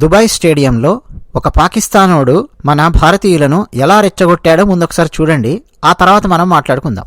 Dubai స్టేడియంలో ఒక పాకిస్తానోడు మన భారతీయులను ఎలా రెచ్చగొట్టాడో ముందొకసారి చూడండి. ఆ తర్వాత మనం మాట్లాడుకుందాం.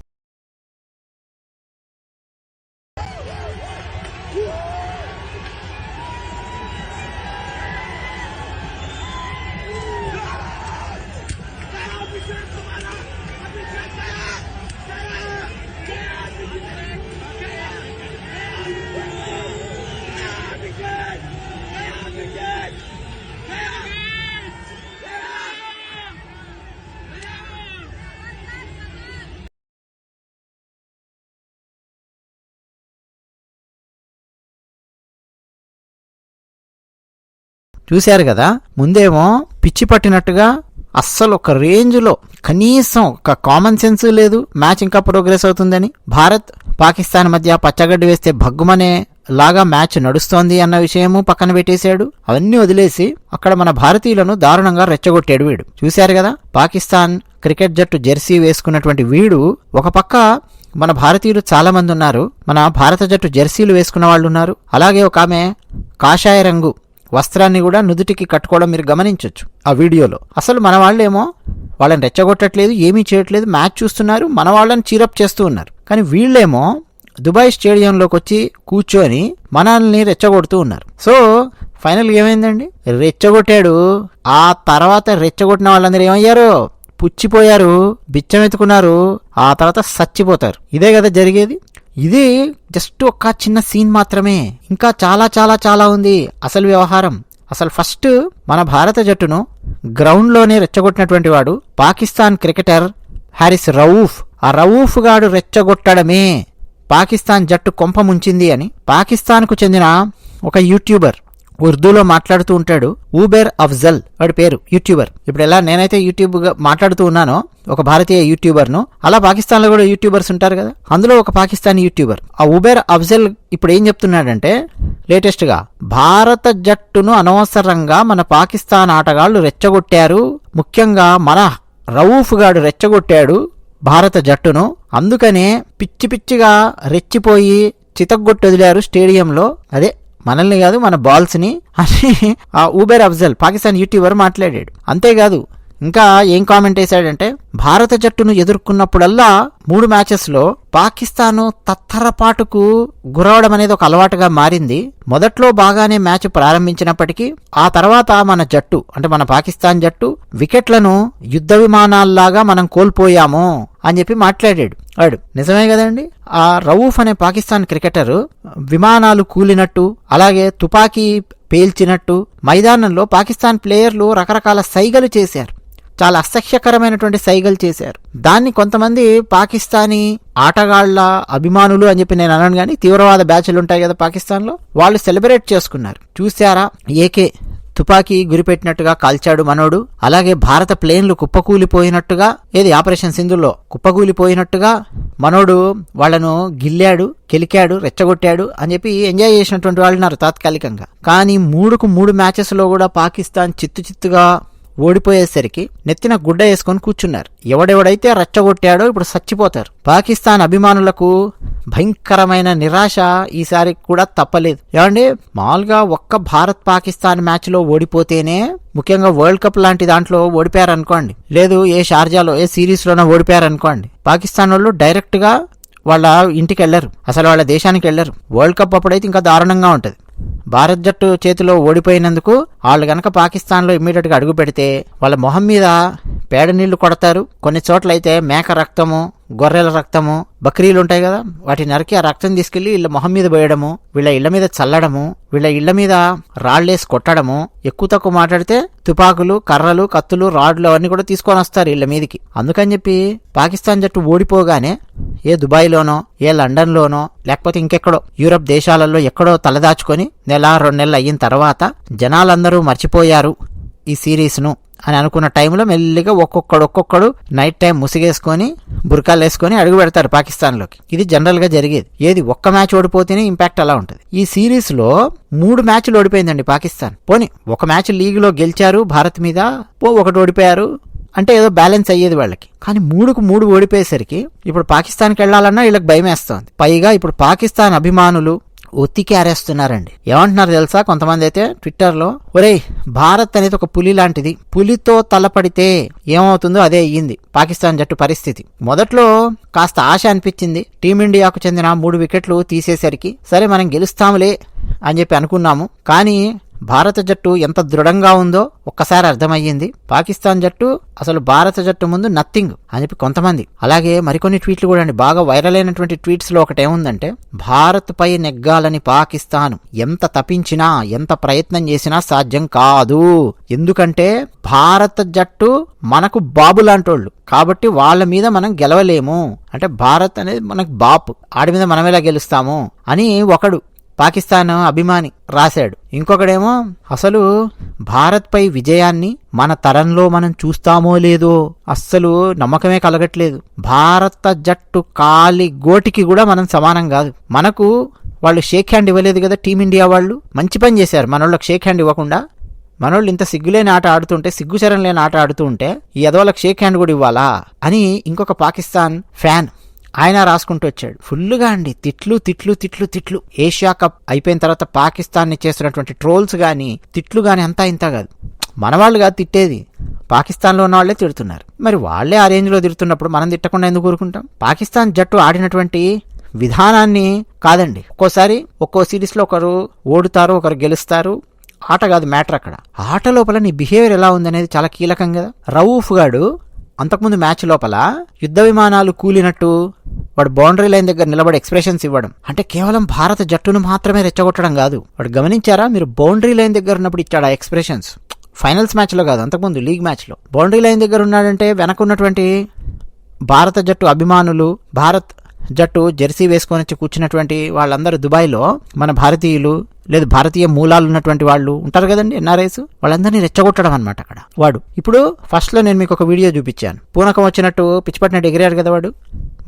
చూశారు కదా? ముందేమో పిచ్చి పట్టినట్టుగా అస్సలు ఒక రేంజ్లో కనీసం ఒక కామన్ సెన్స్ లేదు మ్యాచ్ ఇంకా ప్రోగ్రెస్ అవుతుందని. భారత్ పాకిస్తాన్ మధ్య పచ్చగడ్డి వేస్తే భగ్గుమనే లాగా మ్యాచ్ నడుస్తోంది అన్న విషయము పక్కన పెట్టేశాడు. అవన్నీ వదిలేసి అక్కడ మన భారతీయులను దారుణంగా రెచ్చగొట్టాడు వీడు. చూశారు కదా? పాకిస్తాన్ క్రికెట్ జట్టు జెర్సీ వేసుకున్నటువంటి వీడు ఒక పక్క మన భారతీయులు చాలా మంది ఉన్నారు మన భారత జట్టు జెర్సీలు వేసుకున్న వాళ్ళు ఉన్నారు అలాగే ఒక ఆమె కాషాయ రంగు వస్త్రాన్ని కూడా నుదుటికి కట్టుకోవడం మీరు గమనించవచ్చు ఆ వీడియోలో. అసలు మన వాళ్ళేమో వాళ్ళని రెచ్చగొట్టట్లేదు ఏమీ చేయట్లేదు మ్యాచ్ చూస్తున్నారు మన వాళ్ళని చీరప్ చేస్తూ ఉన్నారు. కానీ వీళ్ళేమో దుబాయ్ స్టేడియంలోకి వచ్చి కూర్చొని మనల్ని రెచ్చగొడుతూ ఉన్నారు. సో ఫైనల్ ఏమైందండి? రెచ్చగొట్టాడు. ఆ తర్వాత రెచ్చగొట్టిన వాళ్ళందరూ ఏమయ్యారు? పుచ్చిపోయారు బిచ్చమెత్తుకున్నారు ఆ తర్వాత చచ్చిపోతారు. ఇదే కదా జరిగేది? ఇది జస్ట్ ఒక చిన్న సీన్ మాత్రమే. ఇంకా చాలా చాలా చాలా ఉంది. అసలు వ్యవహారం. అసలు ఫస్ట్ మన భారత జట్టును గ్రౌండ్లోనే రెచ్చగొట్టినటువంటి వాడు పాకిస్తాన్ క్రికెటర్ హారిస్ రవూఫ్. ఆ రవూఫ్ గాడు రెచ్చగొట్టడమే. పాకిస్తాన్ జట్టు కొంప ముంచింది అని. పాకిస్తాన్కు చెందిన ఒక యూట్యూబర్ ఉర్దూలో మాట్లాడుతూ ఉంటాడు ఊబెర్ అఫ్జల్ వాడి పేరు యూట్యూబర్. ఇప్పుడు ఎలా నేనైతే యూట్యూబ్ మాట్లాడుతూ ఉన్నానో ఒక భారతీయ యూట్యూబర్ను అలా పాకిస్తాన్లో కూడా యూట్యూబర్స్ ఉంటారు కదా. అందులో ఒక పాకిస్తానీ యూట్యూబర్. ఆ ఉబేర్ అఫ్జల్ ఇప్పుడు ఏం చెప్తున్నాడంటే లేటెస్ట్గా భారత జట్టును అనవసరంగా మన పాకిస్తాన్ ఆటగాళ్ళు రెచ్చగొట్టారు. ముఖ్యంగా మన రవూఫ్ గాడు రెచ్చగొట్టాడు భారత జట్టును. అందుకనే పిచ్చి పిచ్చిగా రెచ్చిపోయి చితగ్గొట్టొదిలారు స్టేడియంలో. అదే మనల్ని కాదు మన బాల్స్ని అని ఆ ఊబేర్ అఫ్జల్ పాకిస్తాన్ యూట్యూబర్ మాట్లాడాడు. అంతేకాదు ఇంకా ఏం కామెంట్ వేశాడంటే భారత జట్టును ఎదుర్కొన్నప్పుడల్లా మూడు మ్యాచెస్లో పాకిస్తాను తత్తరపాటుకు గురవడం అనేది ఒక అలవాటుగా మారింది. మొదట్లో బాగానే మ్యాచ్ ప్రారంభించినప్పటికీ ఆ తర్వాత మన జట్టు అంటే మన పాకిస్తాన్ జట్టు వికెట్లను యుద్ధ విమానాల్లాగా మనం కోల్పోయాము అని చెప్పి మాట్లాడాడు. వాడు నిజమే కదండి? ఆ రవూఫ్ అనే పాకిస్తాన్ క్రికెటర్ విమానాలు కూలినట్టు అలాగే తుపాకీ పేల్చినట్టు మైదానంలో పాకిస్తాన్ ప్లేయర్లు రకరకాల సైగలు చేశారు. చాలా అసహ్యకరమైనటువంటి సైగలు చేశారు. దాన్ని కొంతమంది పాకిస్తానీ ఆటగాళ్ళ అభిమానులు అని చెప్పి నేను అనను కానీ తీవ్రవాద బ్యాచ్లు ఉంటాయి కదా పాకిస్తాన్లో వాళ్ళు సెలబ్రేట్ చేసుకున్నారు. చూశారా? ఏకే తుపాకీ గురిపెట్టినట్టుగా కాల్చాడు మనోడు. అలాగే భారత ప్లేన్లు కుప్పకూలిపోయినట్టుగా ఏది ఆపరేషన్ సింధుల్లో కుప్పకూలిపోయినట్టుగా మనోడు వాళ్ళను గిల్లాడు కెలికాడు రెచ్చగొట్టాడు అని చెప్పి ఎంజాయ్ చేసినటువంటి వాళ్ళు ఉన్నారు తాత్కాలికంగా. కానీ మూడుకు మూడు మ్యాచెస్లో కూడా పాకిస్తాన్ చిత్తు చిత్తుగా ఓడిపోయేసరికి నెత్తిన గుడ్డ వేసుకొని కూర్చున్నారు. ఎవడెవడైతే రెచ్చగొట్టాడో ఇప్పుడు చచ్చిపోతారు. పాకిస్తాన్ అభిమానులకు భయంకరమైన నిరాశ ఈసారి కూడా తప్పలేదు. ఏమండి? మామూలుగా ఒక్క భారత్ పాకిస్తాన్ మ్యాచ్లో ఓడిపోతేనే ముఖ్యంగా వరల్డ్ కప్ లాంటి దాంట్లో ఓడిపోయారనుకోండి. లేదు ఏ షార్జాలో ఏ సిరీస్లోనో ఓడిపోయారనుకోండి. పాకిస్తాన్ వాళ్ళు డైరెక్ట్గా వాళ్ళ ఇంటికి వెళ్ళరు అసలు వాళ్ళ దేశానికి వెళ్ళరు. వరల్డ్ కప్ అప్పుడైతే ఇంకా దారుణంగా ఉంటుంది. భారత్ జట్టు చేతిలో ఓడిపోయినందుకు వాళ్ళు గనక పాకిస్తాన్లో ఇమ్మీడియట్గా అడుగు పెడితే వాళ్ళ మొహం మీద పేడ నీళ్ళు కొడతారు. కొన్ని చోట్లయితే మేక రక్తము గొర్రెల రక్తము బక్రీలు ఉంటాయి కదా. వాటి నరికి ఆ రక్తం తీసుకెళ్ళి వీళ్ళ మొహం మీద పోయడము వీళ్ళ ఇళ్ళ మీద చల్లడము వీళ్ళ ఇళ్ళ మీద రాళ్ళేసి కొట్టడము ఎక్కువ తక్కువ మాట్లాడితే తుపాకులు కర్రలు కత్తులు రాడ్లు అవన్నీ కూడా తీసుకొని వస్తారు ఇళ్ళ మీదకి. అందుకని చెప్పి పాకిస్తాన్ జట్టు ఓడిపోగానే ఏ దుబాయ్లోనో ఏ లండన్లోనో లేకపోతే ఇంకెక్కడో యూరప్ దేశాలలో ఎక్కడో తలదాచుకొని నెల రెండు నెలలు అయిన తర్వాత జనాలందరూ మర్చిపోయారు ఈ సిరీస్ను. అని అనుకున్న టైంలో మెల్లిగా ఒక్కొక్కడు ఒక్కొక్కడు నైట్ టైం ముసిగేసుకొని బురకాలు వేసుకొని అడుగు పెడతారు పాకిస్తాన్లోకి. ఇది జనరల్గా జరిగేది. ఏది ఒక్క మ్యాచ్ ఓడిపోతేనే ఇంపాక్ట్ అలా ఉంటుంది. ఈ సిరీస్లో మూడు మ్యాచ్లు ఓడిపోయిందండి పాకిస్తాన్. పోనీ ఒక మ్యాచ్ లీగ్లో గెలిచారు భారత్ మీద పో ఒకటి ఓడిపోయారు. అంటే ఏదో బ్యాలెన్స్ అయ్యేది వాళ్ళకి. కానీ మూడుకు మూడు ఓడిపోయేసరికి ఇప్పుడు పాకిస్తాన్కి వెళ్ళాలన్నా వీళ్ళకి భయం పైగా ఇప్పుడు పాకిస్తాన్ అభిమానులు ఒత్తికి ఆరేస్తున్నారండి ఏమంటున్నారు తెలుసా? కొంతమంది అయితే ట్విట్టర్లో ఒరేయ్ భారత్ అనేది ఒక పులి లాంటిది. పులితో తలపడితే ఏమవుతుందో అదే అయ్యింది. పాకిస్తాన్ జట్టు పరిస్థితి. మొదట్లో కాస్త ఆశ అనిపించింది. టీమిండియాకు చెందిన మూడు వికెట్లు తీసేసరికి సరే మనం గెలుస్తాములే అని చెప్పి అనుకున్నాము. కానీ భారత జట్టు ఎంత దృఢంగా ఉందో ఒక్కసారి అర్థమయ్యింది. పాకిస్తాన్ జట్టు అసలు భారత జట్టు ముందు నథింగ్ అని చెప్పి కొంతమంది. అలాగే మరికొన్ని ట్వీట్లు కూడా అండి. బాగా వైరల్ అయినటువంటి ట్వీట్స్లో ఒకటి భారత్ పై నెగ్గాలని పాకిస్తాన్ ఎంత తప్పించినా ఎంత ప్రయత్నం చేసినా సాధ్యం కాదు. ఎందుకంటే భారత జట్టు మనకు బాబు లాంటోళ్ళు. కాబట్టి వాళ్ళ మీద మనం గెలవలేము. అంటే భారత్ అనేది మనకు బాపు. ఆడి మీద మనమేలా గెలుస్తాము? అని ఒకడు పాకిస్తాన్ అభిమాని రాశాడు. ఇంకొకడేమో అసలు భారత్పై విజయాన్ని మన తరంలో మనం చూస్తామో లేదో అస్సలు నమ్మకమే కలగట్లేదు. భారత జట్టు కాలి గోటికి కూడా మనం సమానం కాదు. మనకు వాళ్ళు షేక్ హ్యాండ్ ఇవ్వలేదు కదా టీమిండియా వాళ్ళు. మంచి పని చేశారు. మనోళ్ళకి షేక్ హ్యాండ్ ఇవ్వకుండా. మనోళ్ళు ఇంత సిగ్గులేని ఆట ఆడుతుంటే సిగ్గుచరం లేని ఆట ఆడుతూ ఉంటే ఈ యదవాళ్ళకి షేక్ హ్యాండ్ కూడా ఇవ్వాలా అని ఇంకొక పాకిస్తాన్ ఫ్యాన్ ఆయన రాసుకుంటూ వచ్చాడు. ఫుల్గా అండి. తిట్లు తిట్లు తిట్లు తిట్లు. ఏషియా కప్ అయిపోయిన తర్వాత పాకిస్తాన్ని చేస్తున్నటువంటి ట్రోల్స్ కానీ తిట్లు కానీ అంతా ఇంత కాదు. మన వాళ్ళు కాదు తిట్టేది. పాకిస్తాన్లో ఉన్న వాళ్ళే తిడుతున్నారు. మరి వాళ్ళే ఆ రేంజ్లో తిడుతున్నప్పుడు మనం తిట్టకుండా ఎందుకు కోరుకుంటాం పాకిస్తాన్ జట్టు ఆడినటువంటి విధానాన్ని కాదండి. ఒక్కోసారి ఒక్కో సిరీస్లో ఒకరు ఓడుతారు ఒకరు గెలుస్తారు. ఆట కాదు మ్యాటర్ అక్కడ. ఆట లోపల నీ బిహేవియర్ ఎలా ఉందనేది చాలా కీలకం కదా. రవూఫ్ గాడు అంతకుముందు మ్యాచ్ లోపల యుద్ధ విమానాలు కూలినట్టు వాడు బౌండరీ లైన్ దగ్గర నిలబడి ఎక్స్ప్రెషన్స్ ఇవ్వడం. అంటే కేవలం భారత జట్టును మాత్రమే రెచ్చగొట్టడం కాదు. వాడు గమనించారా? మీరు బౌండరీ లైన్ దగ్గర ఉన్నప్పుడు ఇచ్చాడు ఆ ఎక్స్ప్రెషన్స్. ఫైనల్స్ మ్యాచ్లో కాదు అంతకుముందు లీగ్ మ్యాచ్లో. బౌండరీ లైన్ దగ్గర ఉన్నాడంటే వెనక ఉన్నటువంటి భారత జట్టు అభిమానులు భారత్ జట్టు జెర్సీ వేసుకొని వచ్చి కూర్చున్నటువంటి వాళ్ళందరూ దుబాయ్లో మన భారతీయులు లేదు భారతీయ మూలాలు ఉన్నటువంటి వాళ్ళు ఉంటారు కదండి ఎన్ఆర్ఐస్? వాళ్ళందరినీ రెచ్చగొట్టడం అనమాట అక్కడ. వాడు. ఇప్పుడు ఫస్ట్లో నేను మీకు ఒక వీడియో చూపించాను. పూనకం వచ్చినట్టు పిచ్చిపట్టినట్టు ఎగిరాడు కదా వాడు?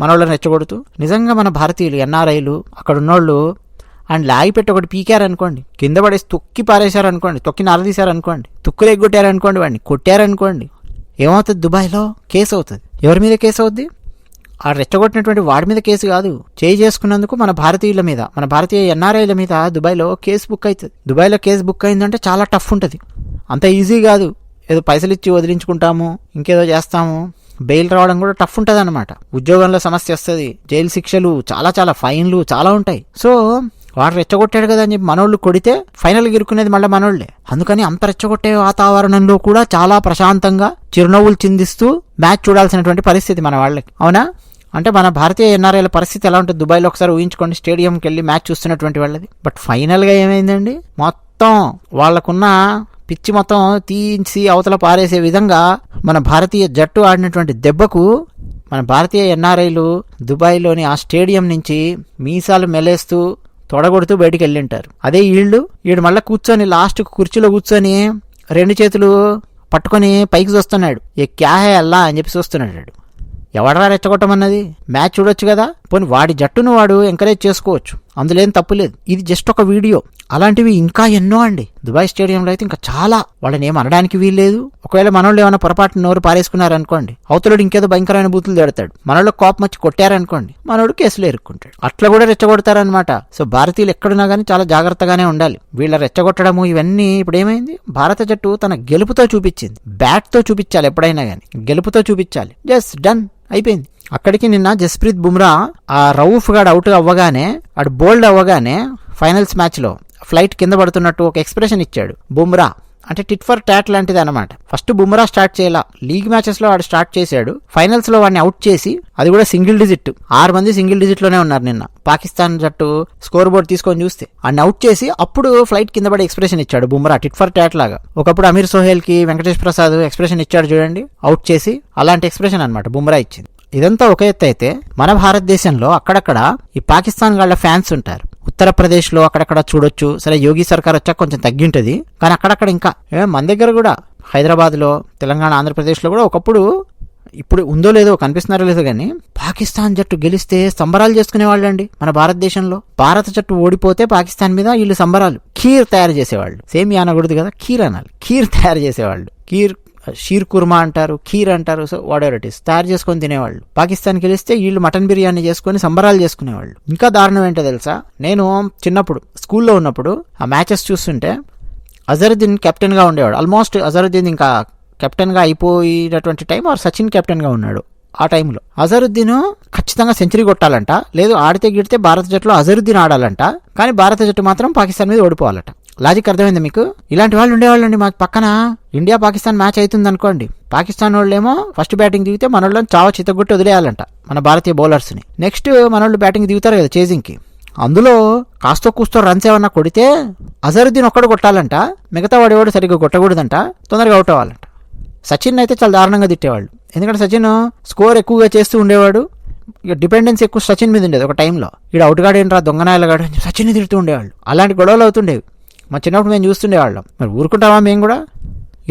మనోళ్ళని రెచ్చగొడుతూ నిజంగా మన భారతీయులు ఎన్ఆర్ఐలు అక్కడున్నోళ్ళు అండ్ లాగి పెట్టి ఒకటి పీకారనుకోండి కింద పడేసి తొక్కి పారేశారనుకోండి తొక్కి నరదీశారనుకోండి తుక్కులు ఎగ్గొట్టారనుకోండి వాడిని కొట్టారనుకోండి. ఏమవుతుంది? దుబాయ్లో కేసు అవుతుంది. ఎవరి మీద కేసు అవుద్ది? ఆ రెచ్చగొట్టినటువంటి వాడి మీద కేసు కాదు. చేయి చేసుకున్నందుకు మన భారతీయుల మీద మన భారతీయ ఎన్ఆర్ఐల మీద దుబాయ్లో కేసు బుక్ అవుతుంది. దుబాయ్లో కేసు బుక్ అయిందంటే చాలా టఫ్ ఉంటుంది. అంత ఈజీ కాదు. ఏదో పైసలు ఇచ్చి వదిలించుకుంటాము ఇంకేదో చేస్తాము. బెయిల్ రావడం కూడా టఫ్ ఉంటుంది అనమాట ఉద్యోగంలో సమస్య వస్తుంది జైలు శిక్షలు చాలా చాలా ఫైన్లు చాలా ఉంటాయి. సో వాడు రెచ్చగొట్టాడు కదా అని చెప్పి మనోళ్ళు కొడితే ఫైనల్ ఇరుకునేది మళ్ళీ మనోళ్ళే అందుకని అంత రెచ్చగొట్టే వాతావరణంలో కూడా చాలా ప్రశాంతంగా చిరునవ్వులు చిందిస్తూ మ్యాచ్ చూడాల్సినటువంటి పరిస్థితి మన వాళ్ళకి. అవునా? అంటే మన భారతీయ ఎన్ఆర్ఐల పరిస్థితి ఎలా ఉంటుంది? దుబాయ్లో ఒకసారి ఊహించుకోండి స్టేడియంకి వెళ్ళి మ్యాచ్ చూస్తున్నటువంటి వాళ్ళది. బట్ ఫైనల్గా ఏమైందండి? మొత్తం వాళ్ళకున్న పిచ్చి మొత్తం తీసి అవతల పారేసే విధంగా మన భారతీయ జట్టు ఆడినటువంటి దెబ్బకు మన భారతీయ ఎన్ఆర్ఐలు దుబాయ్లోని ఆ స్టేడియం నుంచి మీసాలు మెలేస్తూ తొడగొడుతూ బయటికి వెళ్ళింటారు అదే వీళ్ళు వీడు మళ్ళీ కూర్చొని లాస్ట్ కుర్చీలో కూర్చొని రెండు చేతులు పట్టుకొని పైకి చూస్తున్నాడు. ఏ క్యాహే అల్లా అని చెప్పి చూస్తున్నాడు ఎవడరా రెచ్చగొట్టమన్నది? మ్యాచ్ చూడొచ్చు కదా? పోనీ వాడి జట్టును వాడు ఎంకరేజ్ చేసుకోవచ్చు. అందులో ఏం తప్పు లేదు. ఇది జస్ట్ ఒక వీడియో. అలాంటివి ఇంకా ఎన్నో అండి. దుబాయ్ స్టేడియంలో అయితే ఇంకా చాలా. వాళ్ళని ఏం అనడానికి వీల్లేదు. ఒకవేళ మనోళ్ళు ఏమైనా పొరపాటు నోరు పారేసుకున్నారనుకోండి అవతలుడు ఇంకేదో భయంకరమైన బూతులు తిడతాడు. మనోళ్ళు కోపం వచ్చి కొట్టారనుకోండి మనోడు కేసులు ఎరుక్కుంటాడు అట్లా కూడా రెచ్చగొడతారనమాట సో భారతీయులు ఎక్కడున్నా కానీ చాలా జాగ్రత్తగానే ఉండాలి. వీళ్ళ రెచ్చగొట్టడము ఇవన్నీ ఇప్పుడు ఏమైంది? భారత జట్టు తన గెలుపుతో చూపించింది. బ్యాట్తో చూపించాలి ఎప్పుడైనా కానీ గెలుపుతో చూపించాలి. జస్ట్ డన్ అయిపోయింది. అక్కడికి నిన్న జస్ప్రీత్ బుమ్రా ఆ రౌఫ్ గాడు అవుట్ అవ్వగానే అటు బోల్డ్ అవ్వగానే ఫైనల్స్ మ్యాచ్లో ఫ్లైట్ కింద పడుతున్నట్టు ఒక ఎక్స్ప్రెషన్ ఇచ్చాడు. బుమ్రా. అంటే టిట్ ఫర్ టాట్ లాంటిది అనమాట ఫస్ట్ బుమ్రా స్టార్ట్ చేయాల? లీగ్ మ్యాచెస్లో వాడు స్టార్ట్ చేశాడు. ఫైనల్స్లో వాడిని అవుట్ చేసి అది కూడా సింగిల్ డిజిట్ ఆరు మంది సింగిల్ డిజిట్లోనే ఉన్నారు నిన్న. పాకిస్తాన్ జట్టు స్కోర్ బోర్డ్ తీసుకొని చూస్తే. వాడిని అవుట్ చేసి అప్పుడు ఫ్లైట్ కింద పడి ఎక్స్ప్రెషన్ ఇచ్చాడు బుమ్రా టిట్ ఫర్ టాట్ లాగా. ఒకప్పుడు అమీర్ సోహెల్కి వెంకటేష్ ప్రసాద్ ఎక్స్ప్రెషన్ ఇచ్చాడు చూడండి. అవుట్ చేసి అలాంటి ఎక్స్ప్రెషన్ అనమాట బుమ్రా ఇచ్చింది. ఇదంతా ఒక ఎత్తు అయితే మన భారతదేశంలో అక్కడక్కడ ఈ పాకిస్తాన్ వాళ్ళ ఫ్యాన్స్ ఉంటారు. ఉత్తరప్రదేశ్లో అక్కడక్కడ చూడొచ్చు. సరే యోగి సర్కార్ వచ్చాక కొంచెం తగ్గింటుంది. కానీ అక్కడక్కడ ఇంకా మన దగ్గర కూడా హైదరాబాద్లో తెలంగాణ ఆంధ్రప్రదేశ్లో కూడా ఒకప్పుడు ఇప్పుడు ఉందో లేదో కనిపిస్తున్నారో లేదో కానీ పాకిస్తాన్ జట్టు గెలిస్తే సంబరాలు చేసుకునే వాళ్ళండి మన భారతదేశంలో. భారత జట్టు ఓడిపోతే పాకిస్తాన్ మీద వీళ్ళు సంబరాలు. ఖీర్ తయారు చేసేవాళ్ళు. సేమ్ అనకూడదు కదా ఖీర్ అనాలి. ఖీర్ తయారు చేసేవాళ్ళు. ఖీర్ షీర్ కుర్మా అంటారు ఖీర్ అంటారు సో వాడెవర్ ఇట్ ఇస్ తయారు చేసుకొని తినేవాళ్ళు. పాకిస్తాన్కి వెళితే వీళ్ళు మటన్ బిర్యానీ చేసుకొని సంబరాలు చేసుకునేవాళ్ళు. ఇంకా దారుణం ఏంటో తెలుసా? నేను చిన్నప్పుడు స్కూల్లో ఉన్నప్పుడు ఆ మ్యాచెస్ చూస్తుంటే అజరుద్దీన్ కెప్టెన్గా ఉండేవాడు. ఆల్మోస్ట్ అజరుద్దీన్ ఇంకా కెప్టెన్గా అయిపోయినటువంటి టైం ఆర్ సచిన్ కెప్టెన్గా ఉన్నాడు ఆ టైంలో అజరుద్దీన్ ఖచ్చితంగా సెంచరీ కొట్టాలంట. లేదు ఆడితే గిడితే భారత జట్టులో అజరుద్దీన్ ఆడాలంట. కానీ భారత జట్టు మాత్రం పాకిస్తాన్ మీద ఓడిపోవాలట. లాజిక్ అర్థమైంది మీకు? ఇలాంటి వాళ్ళు ఉండేవాళ్ళండి మాకు పక్కన. ఇండియా పాకిస్తాన్ మ్యాచ్ అవుతుంది అనుకోండి పాకిస్తాన్ వాళ్ళేమో ఫస్ట్ బ్యాటింగ్ దిగితే మన వాళ్ళని చావ చిత్తగొట్టి వదిలేయాలంట మన భారతీయ బౌలర్స్ని. నెక్స్ట్ మన వాళ్ళు బ్యాటింగ్ దిగుతారు కదా చేజింగ్కి. అందులో కాస్తో కూస్తో రన్స్ ఏమన్నా కొడితే అజరుద్దీన్ ఒక్కడు కొట్టాలంట మిగతా వాడేవాడు సరిగ్గా కొట్టకూడదంట తొందరగా అవుట్ అవ్వాలంట. సచిన్ అయితే చాలా దారుణంగా తిట్టేవాళ్ళు. ఎందుకంటే సచిన్ స్కోర్ ఎక్కువగా చేస్తూ ఉండేవాడు. ఇక డిపెండెన్స్ ఎక్కువ సచిన్ మీద ఉండేది ఒక టైంలో. ఈడ అవుట్గాడు ఏంట్రా దొంగనాయలగాడు అని సచిన్ తిడుతూ ఉండేవాళ్ళు. అలాంటి గొడవలు అవుతుండేవి. మా చిన్నప్పుడు మేము చూస్తుండేవాళ్ళం మరి ఊరుకుంటామా మేము కూడా?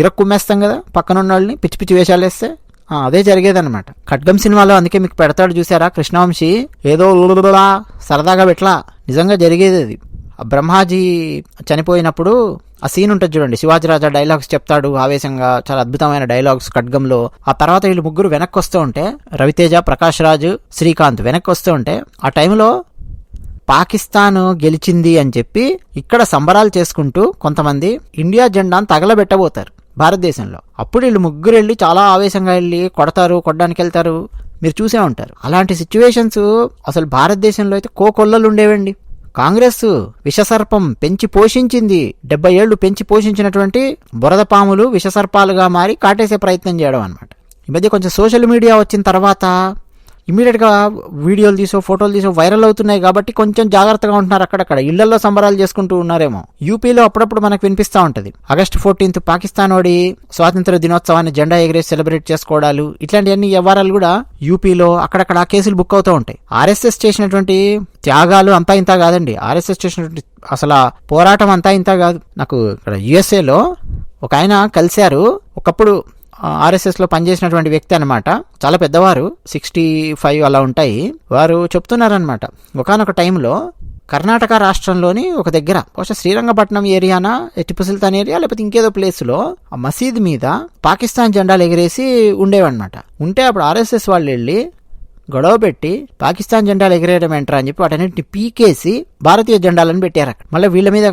ఇరక్కుమ్మేస్తాం కదా పక్కన ఉన్న వాళ్ళని పిచ్చి పిచ్చి వేషాలు వేస్తే? అదే జరిగేదన్నమాట. ఖడ్గం సినిమాలో అందుకే మీకు పెడతాడు చూసారా కృష్ణవంశీ? ఏదో ఉలులులులా సరదాగా పెట్లా నిజంగా జరిగేది అది. ఆ బ్రహ్మాజీ చనిపోయినప్పుడు ఆ సీన్ ఉంటుంది చూడండి. శివాజీరాజా డైలాగ్స్ చెప్తాడు ఆవేశంగా చాలా అద్భుతమైన డైలాగ్స్ ఖడ్గంలో. ఆ తర్వాత వీళ్ళు ముగ్గురు వెనక్కి వస్తూ ఉంటే రవితేజ ప్రకాష్ రాజు శ్రీకాంత్ వెనక్కి వస్తూ ఉంటే ఆ టైంలో పాకిస్తాన్ గెలిచింది అని చెప్పి ఇక్కడ సంబరాలు చేసుకుంటూ కొంతమంది ఇండియా జెండాను తగలబెట్టబోతారు భారతదేశంలో. అప్పుడు వీళ్ళు ముగ్గురు వెళ్ళి చాలా ఆవేశంగా వెళ్ళి కొడతారు కొట్టడానికి వెళ్తారు. మీరు చూసే ఉంటారు. అలాంటి సిచ్యువేషన్స్ అసలు భారతదేశంలో అయితే కోకొల్లలు ఉండేవండి. కాంగ్రెస్ విషసర్పం పెంచి పోషించింది డెబ్బై ఏళ్ళు పెంచి పోషించినటువంటి బురద పాములు విషసర్పాలుగా మారి కాటేసే ప్రయత్నం చేయడం అనమాట ఈ మధ్య కొంచెం సోషల్ మీడియా వచ్చిన తర్వాత ఇమీడియట్గా వీడియోలు తీసో ఫోటోలు తీసో వైరల్ అవుతున్నాయి కాబట్టి కొంచెం జాగ్రత్తగా ఉంటున్నారు అక్కడక్కడ. ఇళ్ళలో సంబరాలు చేసుకుంటూ ఉన్నారేమో. యూపీలో అప్పుడప్పుడు మనకు వినిపిస్తూ ఉంటుంది. ఆగస్టు ఫోర్టీన్త్ పాకిస్తాన్ ఓడి స్వాతంత్ర దినోత్సవాన్ని జెండా ఎగిరేసి సెలబ్రేట్ చేసుకోవడాలు ఇట్లాంటివన్నీ వ్యవహారాలు కూడా యూపీలో అక్కడక్కడ కేసులు బుక్ అవుతూ ఉంటాయి. ఆర్ఎస్ఎస్ చేసినటువంటి త్యాగాలు అంతా ఇంత కాదండి. ఆర్ఎస్ఎస్ చేసినటువంటి అసలు పోరాటం అంతా ఇంత కాదు. నాకు ఇక్కడ యుఎస్ఏలో ఒక ఆయన కలిశారు. ఒకప్పుడు ఆర్ఎస్ఎస్లో పనిచేసినటువంటి వ్యక్తి అనమాట చాలా పెద్దవారు సిక్స్టీ ఫైవ్ అలా ఉంటాయి. వారు చెప్తున్నారనమాట ఒకనొక టైంలో కర్ణాటక రాష్ట్రంలోని ఒక దగ్గర బహుశా శ్రీరంగపట్నం ఏరియానా టిప్పు సుల్తాన్ ఏరియా లేకపోతే ఇంకేదో ప్లేస్లో ఆ మసీద్ మీద పాకిస్తాన్ జెండాలు ఎగిరేసి ఉండేవన్నమాట. ఉంటే అప్పుడు ఆర్ఎస్ఎస్ వాళ్ళు వెళ్ళి గొడవ పెట్టి పాకిస్తాన్ జెండాలు ఎగిరేయడం ఏంట్రా అని చెప్పి వాటన్నింటిని పీకేసి భారతీయ జెండాలను పెట్టారు అక్కడ. మళ్ళీ వీళ్ళ మీద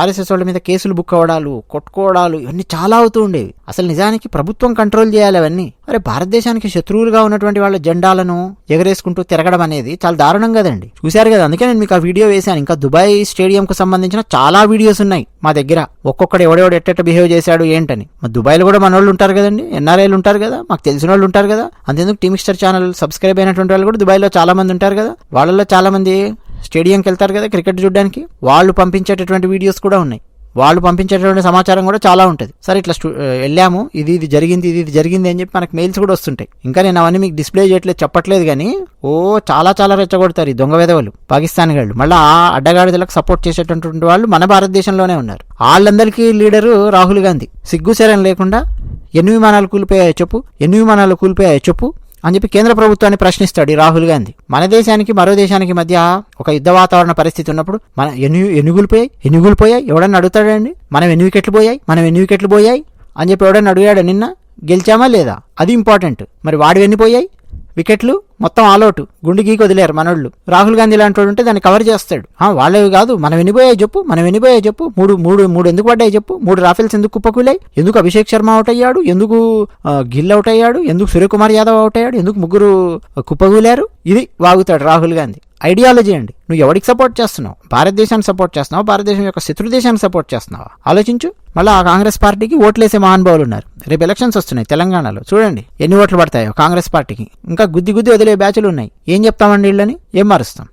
ఆర్ఎస్ఎస్ వాళ్ళ మీద కేసులు బుక్ అవడాలు కొట్టుకోవడాలు ఇవన్నీ చాలా అవుతూ ఉండేవి. అసలు నిజానికి ప్రభుత్వం కంట్రోల్ చేయాలి అవన్నీ. అరే భారతదేశానికి శత్రువులుగా ఉన్నటువంటి వాళ్ళ జెండాలను ఎగరేసుకుంటూ తిరగడం అనేది చాలా దారుణం కదండి. చూశారు కదా అందుకే నేను మీకు ఆ వీడియో వేశాను. ఇంకా దుబాయ్ స్టేడియంకు సంబంధించిన చాలా వీడియోస్ ఉన్నాయి మా దగ్గర. ఒక్కొక్కడు ఎవడెవడు ఎట్టెట్ట బిహేవ్ చేశాడు ఏంటని. మా దుబాయ్లో కూడా మన వాళ్ళు ఉంటారు కదండి ఎన్ఆర్ఐలు ఉంటారు కదా మాకు తెలిసిన వాళ్ళు ఉంటారు కదా. అంతేందుకు టీమిస్టర్ ఛానల్ సబ్స్క్రైబ్ అయినటువంటి వాళ్ళు కూడా దుబాయ్లో చాలా మంది ఉంటారు కదా. వాళ్ళలో చాలా మంది స్టేడియంకి వెళ్తారు కదా క్రికెట్ చూడడానికి. వాళ్ళు పంపించేటటువంటి వీడియోస్ కూడా ఉన్నాయి. వాళ్ళు పంపించేటటువంటి సమాచారం కూడా చాలా ఉంటుంది. సరే ఇట్లా స్టూ- వెళ్ళాము ఇది ఇది జరిగింది ఇది ఇది జరిగింది అని చెప్పి మనకు మెయిల్స్ కూడా వస్తుంటాయి. ఇంకా నేను అవన్నీ మీకు డిస్ప్లే చేయట్లేదు చెప్పట్లేదు కానీ ఓ చాలా చాలా రెచ్చగొడతారు ఈ దొంగ వెధవలు పాకిస్తాన్ వాళ్ళు మళ్ళీ ఆ అడ్డగాడిదలకు సపోర్ట్ చేసేటటువంటి వాళ్ళు మన భారతదేశంలోనే ఉన్నారు. వాళ్ళందరికీ లీడరు రాహుల్ గాంధీ. సిగ్గు లేకుండా ఎన్ని విమానాలు కూలిపోయాయో చెప్పు ఎన్ని విమానాలు కూలిపోయాయో చెప్పు. అని చెప్పి కేంద్ర ప్రభుత్వాన్ని ప్రశ్నిస్తాడు ఈ రాహుల్ గాంధీ. మన దేశానికి మరో దేశానికి మధ్య ఒక యుద్ధ వాతావరణ పరిస్థితి ఉన్నప్పుడు మన ఎను ఎన్నిగులు పోయాయి ఎన్నిగులు పోయాయి ఎవడన్నా అడుగుతాడండి? మనం ఎన్ని వికెట్లు పోయాయి? మనం ఎన్ని వికెట్లు పోయాయి? అని చెప్పి ఎవడన్నా అడిగాడు నిన్న? గెలిచామా లేదా? అది ఇంపార్టెంట్ మరి వాడు ఎన్ని పోయాయి? వికెట్లు మొత్తం ఆల్అౌట్ గుండు గీకి వదిలేరు మనోళ్ళు. రాహుల్ గాంధీ లాంటి వాడు ఉంటే దాన్ని కవర్ చేస్తాడు. వాళ్ళవి కాదు మనం ఎన్నిపోయాయి చెప్పు మనం ఎన్నిపోయాయి చెప్పు మూడు మూడు మూడు ఎందుకు పడ్డాయి చెప్పు మూడు రాఫెల్స్ ఎందుకు కుప్పకూలాయి? ఎందుకు అభిషేక్ శర్మ అవుట్ అయ్యాడు? ఎందుకు గిల్ అవుట్ అయ్యాడు? ఎందుకు సూర్యకుమార్ యాదవ్ అవుట్ అయ్యాడు? ఎందుకు ముగ్గురు కుప్పకూలారు? ఇది వాగుతాడు రాహుల్ గాంధీ. ఐడియాలజీ అండి. నువ్వు ఎవరికి సపోర్ట్ చేస్తున్నావు? భారతదేశాన్ని సపోర్ట్ చేస్తున్నావు? భారతదేశం యొక్క శత్రు దేశాన్ని సపోర్ట్ చేస్తున్నావా? ఆలోచించు. మళ్ళీ ఆ కాంగ్రెస్ పార్టీకి ఓట్లేసే మహానుభావులు ఉన్నారు. రేపు ఎలక్షన్స్ వస్తున్నాయి తెలంగాణలో. చూడండి ఎన్ని ఓట్లు పడతాయో కాంగ్రెస్ పార్టీకి. ఇంకా గుద్ది గుద్ది వదిలే బ్యాచ్లు ఉన్నాయి. ఏం చెప్తామండి వీళ్ళని? ఏం మారుస్తాం?